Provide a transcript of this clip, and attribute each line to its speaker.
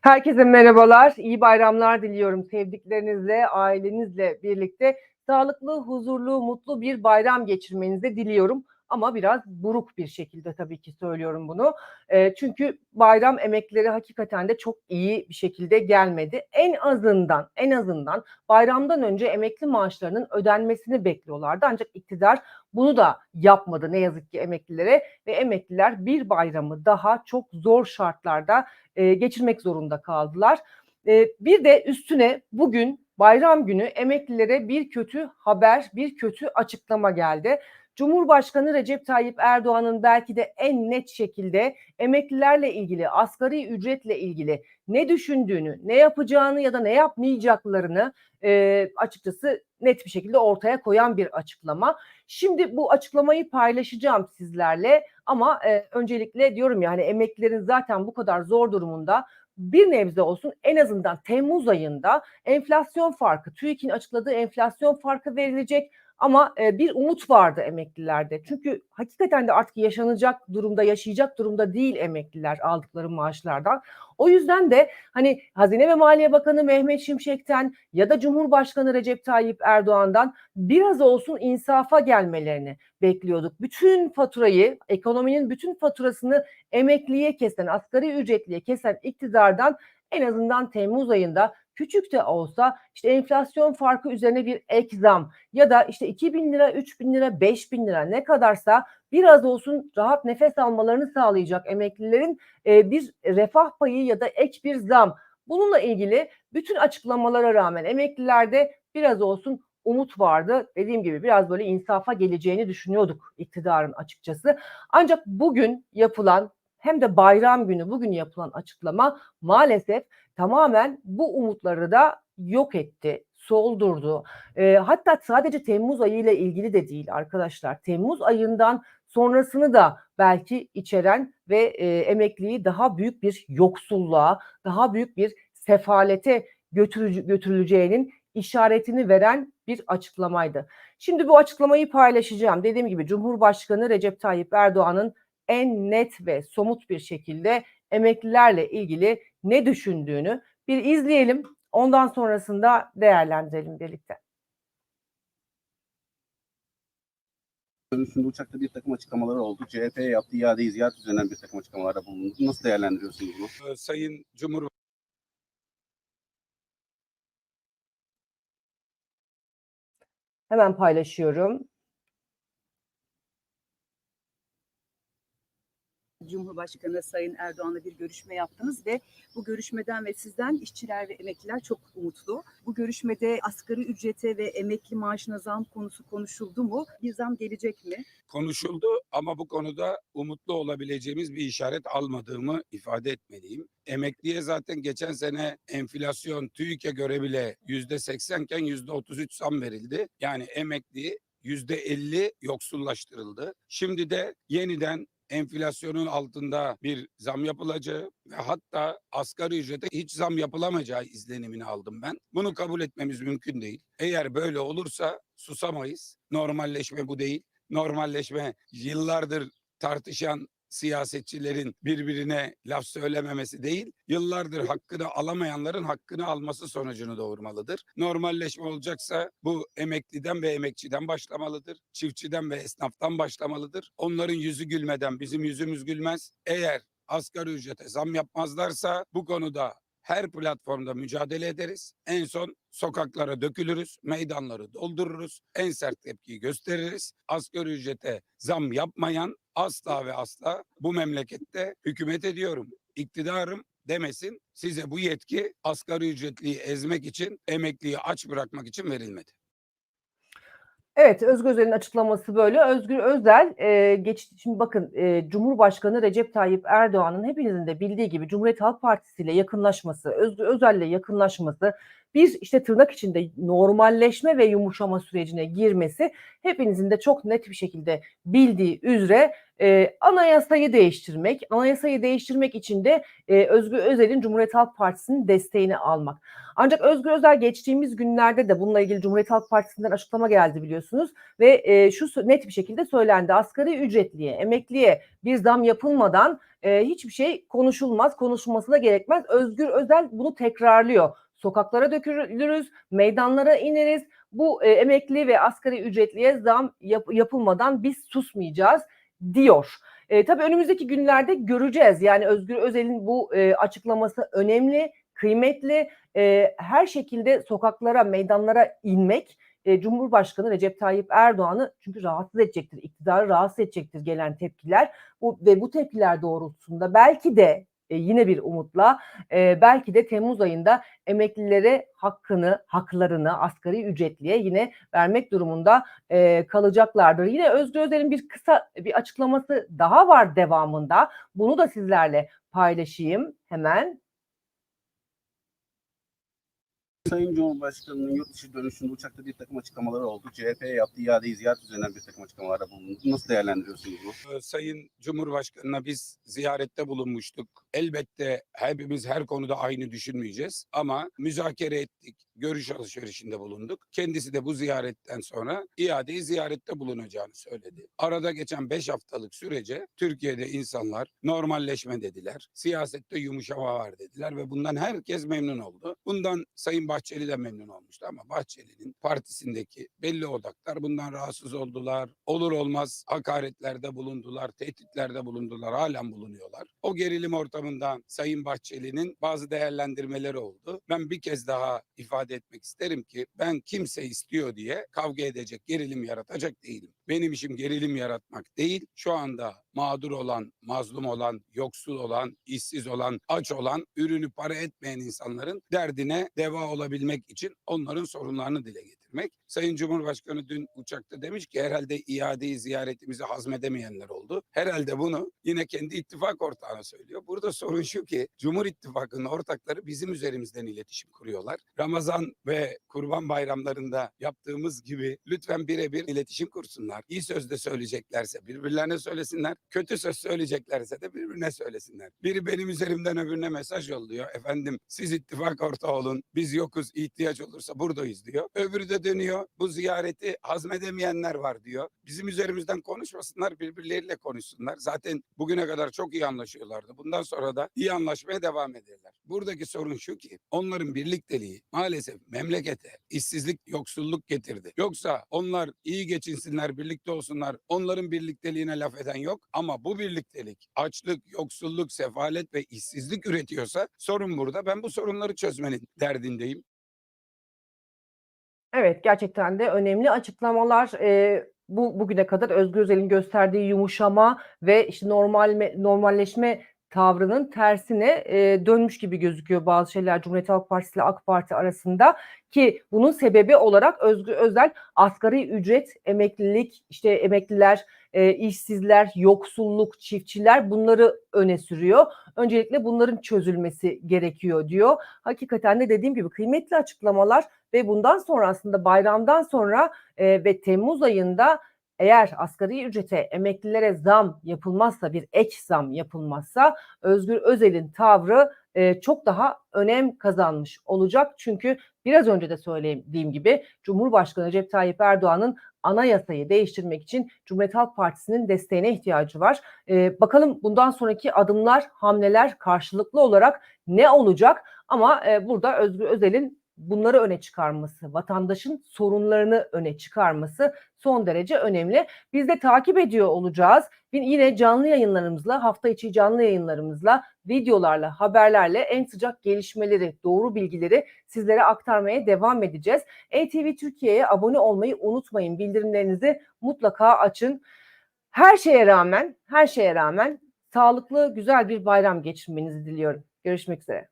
Speaker 1: Herkese merhabalar, iyi bayramlar diliyorum sevdiklerinizle, ailenizle birlikte. Sağlıklı, huzurlu, mutlu bir bayram geçirmenizi diliyorum. Ama biraz buruk bir şekilde tabii ki söylüyorum bunu. Eee, çünkü bayram emekleri hakikaten de çok iyi bir şekilde gelmedi. En azından, en azından bayramdan önce emekli maaşlarının ödenmesini bekliyorlardı. Ancak iktidar bunu da yapmadı ne yazık ki emeklilere ve emekliler bir bayramı daha çok zor şartlarda eee, geçirmek zorunda kaldılar. Eee, bir de üstüne bugün bayram günü emeklilere bir kötü haber, bir kötü açıklama geldi. Cumhurbaşkanı Recep Tayyip Erdoğan'ın belki de en net şekilde emeklilerle ilgili, asgari ücretle ilgili ne düşündüğünü, ne yapacağını ya da ne yapmayacaklarını eee, açıkçası net bir şekilde ortaya koyan bir açıklama. Şimdi bu açıklamayı paylaşacağım sizlerle ama eee, öncelikle diyorum ya hani emeklilerin zaten bu kadar zor durumunda bir nebze olsun en azından Temmuz ayında enflasyon farkı, TÜİK'in açıkladığı enflasyon farkı verilecek ama e, bir umut vardı emeklilerde. Çünkü hakikaten de artık yaşanacak durumda, yaşayacak durumda değil emekliler aldıkları maaşlardan. O yüzden de hani Hazine ve Maliye Bakanı Mehmet Şimşek'ten ya da Cumhurbaşkanı Recep Tayyip Erdoğan'dan biraz olsun insafa gelmelerini bekliyorduk. Bütün faturayı, ekonominin bütün faturasını emekliye kesen, asgari ücretliye kesen iktidardan en azından Temmuz ayında küçük de olsa işte enflasyon farkı üzerine bir ek zam ya da işte 2 bin lira, 3 bin lira, 5 bin lira ne kadarsa biraz olsun rahat nefes almalarını sağlayacak emeklilerin e, bir refah payı ya da ek bir zam. Bununla ilgili bütün açıklamalara rağmen emeklilerde biraz olsun umut vardı. Dediğim gibi biraz böyle insafa geleceğini düşünüyorduk iktidarın açıkçası. Ancak bugün yapılan hem de bayram günü bugün yapılan açıklama maalesef tamamen bu umutları da yok etti, soldurdu. E, hatta sadece Temmuz ayı ile ilgili de değil arkadaşlar. Temmuz ayından sonrasını da belki içeren ve e, emekliyi daha büyük bir yoksulluğa, daha büyük bir sefalete götürücü, götürüleceğinin işaretini veren bir açıklamaydı. Şimdi bu açıklamayı paylaşacağım. Dediğim gibi Cumhurbaşkanı Recep Tayyip Erdoğan'ın en net ve somut bir şekilde emeklilerle ilgili ne düşündüğünü bir izleyelim. Ondan sonrasında değerlendirelim birlikte.
Speaker 2: dönüşünde uçakta bir takım açıklamaları oldu. CHP'ye yaptığı iadeyi ziyaret üzerinden bir takım açıklamalarda bulundu. Nasıl değerlendiriyorsunuz bunu?
Speaker 3: Ee, Sayın Cumhur
Speaker 1: Hemen paylaşıyorum.
Speaker 4: Cumhurbaşkanı Sayın Erdoğan'la bir görüşme yaptınız ve bu görüşmeden ve sizden işçiler ve emekliler çok umutlu. Bu görüşmede asgari ücrete ve emekli maaşına zam konusu konuşuldu mu? Bir zam gelecek mi?
Speaker 3: konuşuldu ama bu konuda umutlu olabileceğimiz bir işaret almadığımı ifade etmeliyim. Emekliye zaten geçen sene enflasyon TÜİK'e göre bile yüzde seksen iken yüzde otuz üç zam verildi. Yani emekli yüzde elli yoksullaştırıldı. Şimdi de yeniden enflasyonun altında bir zam yapılacağı ve hatta asgari ücrete hiç zam yapılamayacağı izlenimini aldım ben. Bunu kabul etmemiz mümkün değil. Eğer böyle olursa susamayız. Normalleşme bu değil. Normalleşme yıllardır tartışan siyasetçilerin birbirine laf söylememesi değil, yıllardır hakkını alamayanların hakkını alması sonucunu doğurmalıdır. Normalleşme olacaksa bu emekliden ve emekçiden başlamalıdır. Çiftçiden ve esnaftan başlamalıdır. Onların yüzü gülmeden bizim yüzümüz gülmez. Eğer asgari ücrete zam yapmazlarsa bu konuda her platformda mücadele ederiz. En son sokaklara dökülürüz, meydanları doldururuz, en sert tepkiyi gösteririz. Asgari ücrete zam yapmayan asla ve asla bu memlekette hükümet ediyorum, iktidarım demesin. Size bu yetki asgari ücretliyi ezmek için, emekliyi aç bırakmak için verilmedi.
Speaker 1: Evet, Özgür Özel'in açıklaması böyle. Özgür Özel, e, geç, şimdi bakın e, Cumhurbaşkanı Recep Tayyip Erdoğan'ın hepinizin de bildiği gibi Cumhuriyet Halk Partisi ile yakınlaşması, Özgür Özel'le yakınlaşması, bir işte tırnak içinde normalleşme ve yumuşama sürecine girmesi hepinizin de çok net bir şekilde bildiği üzere e, anayasayı değiştirmek, anayasayı değiştirmek için de e, Özgür Özel'in Cumhuriyet Halk Partisi'nin desteğini almak. Ancak Özgür Özel geçtiğimiz günlerde de bununla ilgili Cumhuriyet Halk Partisi'nden açıklama geldi biliyorsunuz ve e, şu net bir şekilde söylendi. Asgari ücretliye, emekliye bir zam yapılmadan e, hiçbir şey konuşulmaz, konuşulması da gerekmez. Özgür Özel bunu tekrarlıyor. Sokaklara dökülürüz, meydanlara ineriz. Bu e, emekli ve asgari ücretliye zam yap- yapılmadan biz susmayacağız diyor. E, tabii önümüzdeki günlerde göreceğiz. Yani Özgür Özel'in bu e, açıklaması önemli, kıymetli. E, her şekilde sokaklara, meydanlara inmek e, Cumhurbaşkanı Recep Tayyip Erdoğan'ı çünkü rahatsız edecektir, iktidarı rahatsız edecektir gelen tepkiler. Bu, ve bu tepkiler doğrultusunda belki de e, yine bir umutla e, belki de Temmuz ayında emeklilere hakkını, haklarını asgari ücretliye yine vermek durumunda e, kalacaklardır. Yine Özgür Özel'in bir kısa bir açıklaması daha var devamında. Bunu da sizlerle paylaşayım hemen.
Speaker 2: Sayın Cumhurbaşkanı'nın yurt dışı dönüşünde uçakta bir takım açıklamaları oldu. CHP'ye yaptığı iadeyi ziyaret üzerinden bir takım açıklamalarda bulundu. Nasıl değerlendiriyorsunuz bunu?
Speaker 3: Ee, Sayın Cumhurbaşkanı'na biz ziyarette bulunmuştuk. Elbette hepimiz her konuda aynı düşünmeyeceğiz ama müzakere ettik, görüş alışverişinde bulunduk. Kendisi de bu ziyaretten sonra iadeyi ziyarette bulunacağını söyledi. Arada geçen 5 haftalık sürece Türkiye'de insanlar normalleşme dediler, siyasette yumuşama var dediler ve bundan herkes memnun oldu. Bundan Sayın Bahçeli de memnun olmuştu ama Bahçeli'nin partisindeki belli odaklar bundan rahatsız oldular. Olur olmaz hakaretlerde bulundular, tehditlerde bulundular, halen bulunuyorlar. O gerilim ortamında Sayın Bahçeli'nin bazı değerlendirmeleri oldu. Ben bir kez daha ifade etmek isterim ki ben kimse istiyor diye kavga edecek, gerilim yaratacak değilim. Benim işim gerilim yaratmak değil. Şu anda mağdur olan, mazlum olan, yoksul olan, işsiz olan, aç olan, ürünü para etmeyen insanların derdine deva olabilmek için onların sorunlarını dile getirmek. Sayın Cumhurbaşkanı dün uçakta demiş ki herhalde iadeyi ziyaretimizi hazmedemeyenler oldu. Herhalde bunu yine kendi ittifak ortağına söylüyor. Burada sorun şu ki Cumhur İttifakı'nın ortakları bizim üzerimizden iletişim kuruyorlar. Ramazan ve Kurban bayramlarında yaptığımız gibi lütfen birebir iletişim kursunlar. İyi sözde söyleyeceklerse birbirlerine söylesinler. Kötü söz söyleyeceklerse de birbirine söylesinler. Biri benim üzerimden öbürüne mesaj yolluyor. Efendim siz ittifak ortağı olun. Biz yokuz ihtiyaç olursa buradayız diyor. Öbürü de dönüyor. Bu ziyareti hazmedemeyenler var diyor. Bizim üzerimizden konuşmasınlar birbirleriyle konuşsunlar. Zaten bugüne kadar çok iyi anlaşıyorlardı. Bundan sonra da iyi anlaşmaya devam ederler. Buradaki sorun şu ki onların birlikteliği maalesef memlekete işsizlik, yoksulluk getirdi. Yoksa onlar iyi geçinsinler, birlikte olsunlar. Onların birlikteliğine laf eden yok ama bu birliktelik açlık, yoksulluk, sefalet ve işsizlik üretiyorsa sorun burada. Ben bu sorunları çözmenin derdindeyim.
Speaker 1: Evet gerçekten de önemli açıklamalar. Ee, bu bugüne kadar Özgür Özel'in gösterdiği yumuşama ve işte normal normalleşme tavrının tersine e, dönmüş gibi gözüküyor bazı şeyler Cumhuriyet Halk Partisi ile AK Parti arasında ki bunun sebebi olarak Özgür Özel asgari ücret, emeklilik, işte emekliler, e, işsizler, yoksulluk, çiftçiler bunları öne sürüyor. Öncelikle bunların çözülmesi gerekiyor diyor. Hakikaten de dediğim gibi kıymetli açıklamalar ve bundan sonra aslında bayramdan sonra e, ve Temmuz ayında eğer asgari ücrete emeklilere zam yapılmazsa bir ek zam yapılmazsa Özgür Özel'in tavrı e, çok daha önem kazanmış olacak. Çünkü biraz önce de söylediğim gibi Cumhurbaşkanı Recep Tayyip Erdoğan'ın anayasayı değiştirmek için Cumhuriyet Halk Partisi'nin desteğine ihtiyacı var. E, bakalım bundan sonraki adımlar, hamleler karşılıklı olarak ne olacak? Ama e, burada Özgür Özel'in bunları öne çıkarması, vatandaşın sorunlarını öne çıkarması son derece önemli. Biz de takip ediyor olacağız. Yine canlı yayınlarımızla, hafta içi canlı yayınlarımızla, videolarla, haberlerle en sıcak gelişmeleri, doğru bilgileri sizlere aktarmaya devam edeceğiz. ATV Türkiye'ye abone olmayı unutmayın. Bildirimlerinizi mutlaka açın. Her şeye rağmen, her şeye rağmen sağlıklı, güzel bir bayram geçirmenizi diliyorum. Görüşmek üzere.